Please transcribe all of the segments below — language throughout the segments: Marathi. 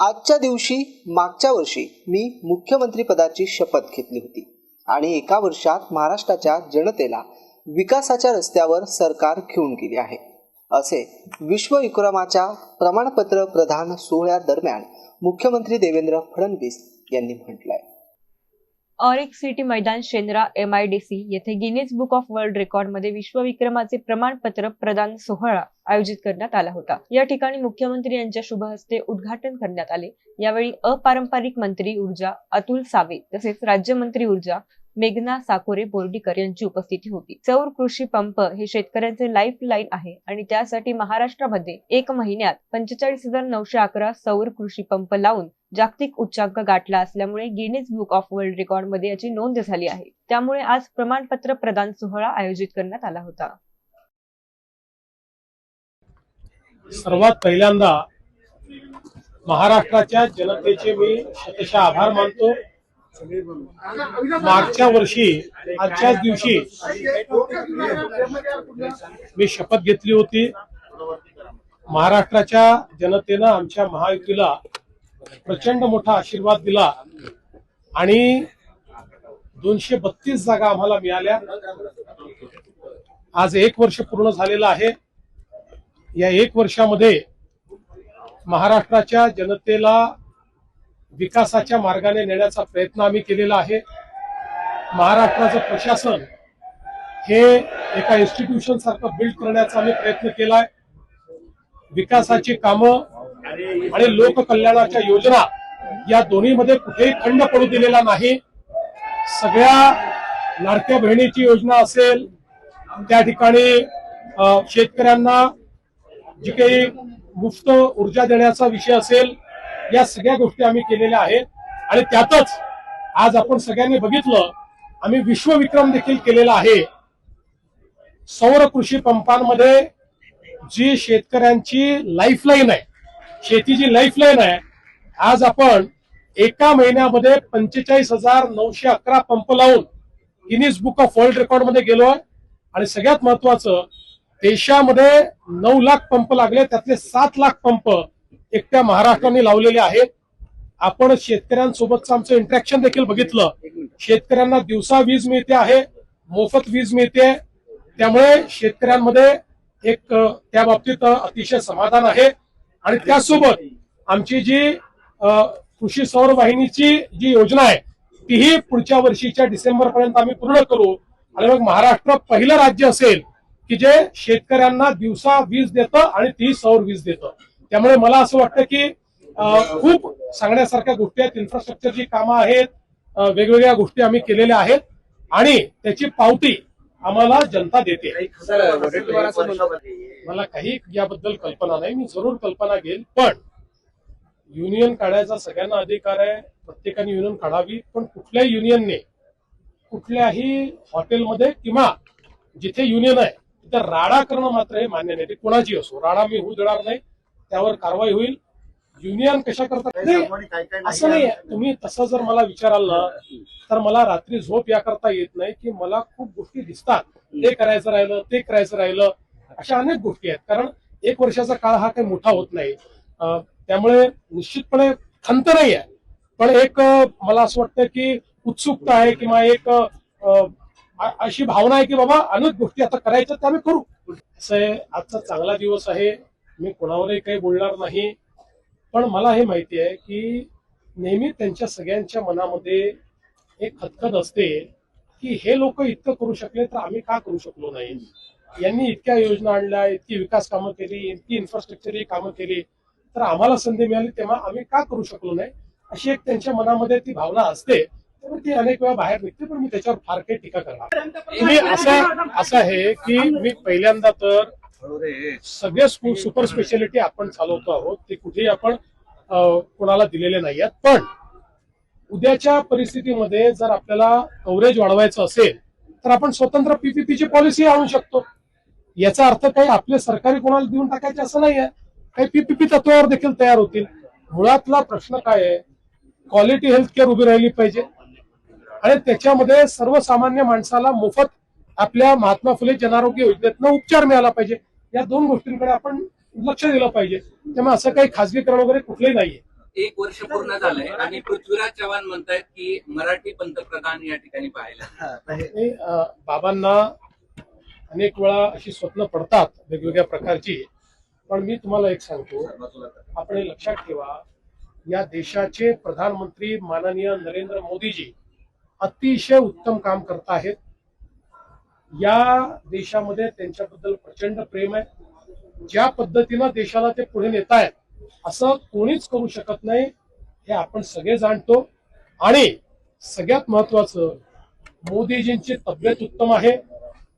आजच्या दिवशी मागच्या वर्षी मी मुख्यमंत्रीपदाची शपथ घेतली होती. आणि एका वर्षात महाराष्ट्राच्या जनतेला विकासाच्या रस्त्यावर सरकार घेऊन गेले आहे. असे विश्वविक्रमाच्या प्रमाणपत्र प्रदान सोहळ्यादरम्यान मुख्यमंत्री देवेंद्र फडणवीस यांनी म्हटलंय. ऑरिक सिटी मैदान Shendra M I D C येथे गिनीज बुक ऑफ वर्ल्ड रेकॉर्डमध्ये विश्वविक्रमाचे प्रमाणपत्र प्रदान सोहळा आयोजित करण्यात आला होता. या ठिकाणी मुख्यमंत्री यांच्या शुभ हस्ते उद्घाटन करण्यात आले. यावेळी अपारंपरिक मंत्री ऊर्जा अतुल सावे तसेच राज्यमंत्री ऊर्जा मेघना साकोरे बोर्डीकर यांची उपस्थिती होती. सौर कृषी पंप हे शेतकऱ्यांचे लाईफ लाईन आहे आणि त्यासाठी महाराष्ट्रामध्ये एक महिन्यात पंचेचाळीस हजार नऊशे अकरा सौर कृषी पंप लावून जागतिक उच्चांक गाठला असल्यामुळे गिनीज बुक ऑफ वर्ल्ड रेकॉर्डमध्ये याची नोंद झाली आहे. त्यामुळे आज प्रमाणपत्र प्रदान सोहळा आयोजित करण्यात आला होता. सर्वात पहिल्यांदा महाराष्ट्राच्या जनतेचे मी शतशः आभार मानतो. मागच्या वर्षी आजच्याच दिवशी मी शपथ घेतली होती. महाराष्ट्राच्या जनतेनं आमच्या महायुतीला प्रचंड मोठा आशीर्वाद दिला आणि दोनशे बत्तीस जागा आम्हाला मिळाल्या. आज एक वर्ष पूर्ण झालेलं आहे. या एक वर्षामध्ये महाराष्ट्राच्या जनतेला विकासाच्या मार्गाने नेण्याचा प्रयत्न आम्ही केलेला आहे. महाराष्ट्राचं प्रशासन हे एका इन्स्टिट्यूशन सारखं बिल्ड करण्याचा आम्ही प्रयत्न केलाय. विकासाची कामं आणि लोककल्याणाच्या योजना या दोन्हीमध्ये कुठेही खंड पडू दिलेला नाही. सगळ्या लाडक्या बहिणीची योजना असेल त्या ठिकाणी शेतकऱ्यांना जी काही मुफ्त ऊर्जा देण्याचा विषय असेल या सगळ्या गोष्टी आम्ही केलेल्या आहेत. आणि त्यातच आज आपण सगळ्यांनी बघितलं आम्ही विश्वविक्रम देखील केलेला आहे. सौर कृषी पंपांमध्ये जी शेतकऱ्यांची लाईफलाईन आहे शेतीची लाईफलाईन आहे आज आपण एका महिन्यामध्ये पंचेचाळीस हजार नऊशे अकरा पंप लावून गिनीज बुक ऑफ वर्ल्ड रेकॉर्डमध्ये गेलोय. आणि सगळ्यात महत्वाचं देशामध्ये नऊ लाख पंप लागले त्यातले सात लाख पंप एकट्या महाराष्ट्राने लावलेले आहेत. आपण शेतकऱ्यांसोबतचं आमचं इंटरॅक्शन देखील बघितलं. शेतकऱ्यांना दिवसा वीज मिळते आहे मोफत वीज मिळते. त्यामुळे शेतकऱ्यांमध्ये एक त्या बाबतीत अतिशय समाधान आहे. आणि त्यासोबत आमची जी कृषी सौर वाहिनीची जी योजना आहे तीही पुढच्या वर्षीच्या डिसेंबर पर्यंत आम्ही पूर्ण करू. आणि मग महाराष्ट्र पहिलं राज्य असेल की जे शेतकऱ्यांना दिवसा वीज देतं आणि ती सौर वीज देतं. त्यामुळे मला असं वाटतं की खूप सांगण्यासारख्या गोष्टी आहेत. इन्फ्रास्ट्रक्चरची कामं आहेत. वेगवेगळ्या गोष्टी आम्ही केलेल्या आहेत. आणि त्याची पावती आम्हाला जनता देते. मला काही याबद्दल कल्पना नाही. मी जरूर कल्पना घेईल पण युनियन काढायचा सगळ्यांना अधिकार आहे. प्रत्येकाने युनियन काढावी. पण कुठल्याही युनियनने कुठल्याही हॉटेलमध्ये किंवा जिथे युनियन आहे तिथे राडा करणं मात्र हे मान्य नाही. ते कोणाची असो. राडा मी होऊ देणार नाही. त्यावर कारवाई होईल. युनियन कशा करतात नाही, असं नाही तुम्ही तसं जर मला विचाराल ना तर मला रात्री झोप याकरता येत नाही की मला खूप गोष्टी दिसतात. ते करायचं राहिलं ते करायचं राहिलं अशा अनेक गोष्टी आहेत. कारण एक वर्षाचा काळ हा काही मोठा होत नाही. त्यामुळे निश्चितपणे खंत नाही आहे. पण एक मला असं वाटतं की उत्सुकता आहे किंवा एक अशी भावना आहे की बाबा अनेक गोष्टी आता करायच्या त्या आम्ही करू. असं आजचा चांगला दिवस आहे. मी कोणावरही काही बोलणार नाही. पण मला हे माहिती आहे की नेहमी त्यांच्या सगळ्यांच्या मनामध्ये एक खतखत असते की हे लोक इतकं करू शकले तर आम्ही का करू शकलो नाही? यांनी इतक्या योजना आणल्या इतकी विकास कामं केली इतकी इन्फ्रास्ट्रक्चरची कामं केली. तर आम्हाला संधी मिळाली तेव्हा आम्ही का करू शकलो नाही? अशी एक त्यांच्या मनामध्ये ती भावना असते. त्यामुळे ती अनेक वेळा बाहेर निघते पण मी त्याच्यावर फार काही टीका करणार मी असं असं आहे की मी पहिल्यांदा तर सगळे स्कूल सुपर स्पेशालिटी आपण चालवतो आहोत. ते कुठेही आपण कोणाला दिलेले नाही आहेत पण उद्याच्या परिस्थितीमध्ये जर आपल्याला कव्हरेज वाढवायचं असेल तर आपण स्वतंत्र पीपीपीची पॉलिसी आणू शकतो. याचा अर्थ काही आपले सरकारी कोणाला देऊन टाकायचे असं नाही आहे काही पीपीपी तत्वावर देखील तयार होतील. मुळातला प्रश्न काय आहे? क्वालिटी हेल्थ केअर उभी राहिली पाहिजे. आणि त्याच्यामध्ये सर्वसामान्य माणसाला मोफत आपल्या महात्मा फुले जनारोग्य योजनेतनं उपचार मिळाला पाहिजे. या दोन गोष्टींकडे आपण लक्ष दिलं पाहिजे. त्यामुळे असं काही खासगीकरण वगैरे कुठलंही नाहीये. एक वर्ष पूर्ण झालंय आणि पृथ्वीराज चव्हाण म्हणतायत की मराठी पंतप्रधान या ठिकाणी पाहायला. आणि अ, बाबांना अनेक वेळा अशी स्वप्न पडतात वेगवेगळ्या प्रकारची. पण मी तुम्हाला एक सांगतो आपण हे लक्षात ठेवा या देशाचे प्रधानमंत्री माननीय नरेंद्र मोदीजी अतिशय उत्तम काम करत आहेत. या देशामध्ये त्यांच्याबद्दल प्रचंड प्रेम आहे. ज्या पद्धतीनं देशाला ते पुढे नेत आहेत असं कोणीच करू शकत नाही हे आपण सगळे जाणतो. आणि सगळ्यात महत्वाचं मोदीजींची तब्येत उत्तम आहे.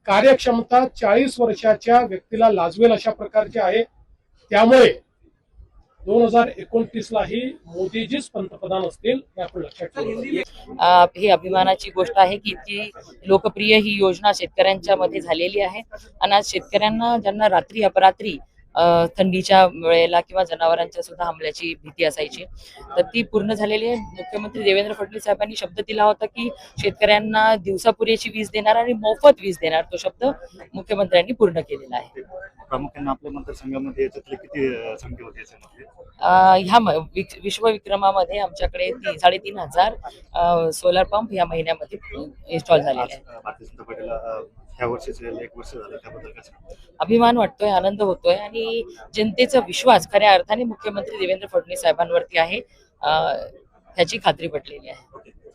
कार्यक्षमता चाळीस वर्षाच्या व्यक्तीला लाजवेल अशा प्रकारची आहे. त्यामुळे दोन हजार एकोणतीसलाही मोदीजीच पंतप्रधान असतील हे आपण लक्षात ठेवलं ही अभिमानाची गोष्ट आहे की इतकी लोकप्रिय ही योजना शेतकऱ्यांच्या मध्ये झालेली आहे. आणि आज शेतकऱ्यांना ज्यांना रात्री अपरात्री थंडीच्या वेळेला किंवा जनावरांच्या सुद्धा हमल्याची भीती असायची. तर ती पूर्ण झालेली आहे. मुख्यमंत्री देवेंद्र फडणवीस साहेबांनी शब्द दिला होता की शेतकऱ्यांना दिवसा पुरेशी वीज देणार आणि मोफत वीज देणार. तो शब्द मुख्यमंत्र्यांनी पूर्ण केलेला आहे. प्रामुख्याने आपल्या मतदारसंघामध्ये किती संख्या होती ह्या विश्वविक्रमामध्ये आमच्याकडे तीन साडेतीन हजार सोलर पंप या महिन्यामध्ये इन्स्टॉल झालेले आहेत. ह्या वर्षाचे एक वर्ष झालं त्याबद्दल काय सांगता? अभिमान वाटतोय आनंद होतोय आणि जनतेचा विश्वास खऱ्या अर्थाने मुख्यमंत्री देवेंद्र फडणवीस साहेबांवरती आहे. अ, ह्याची खात्री पटलेली आहे.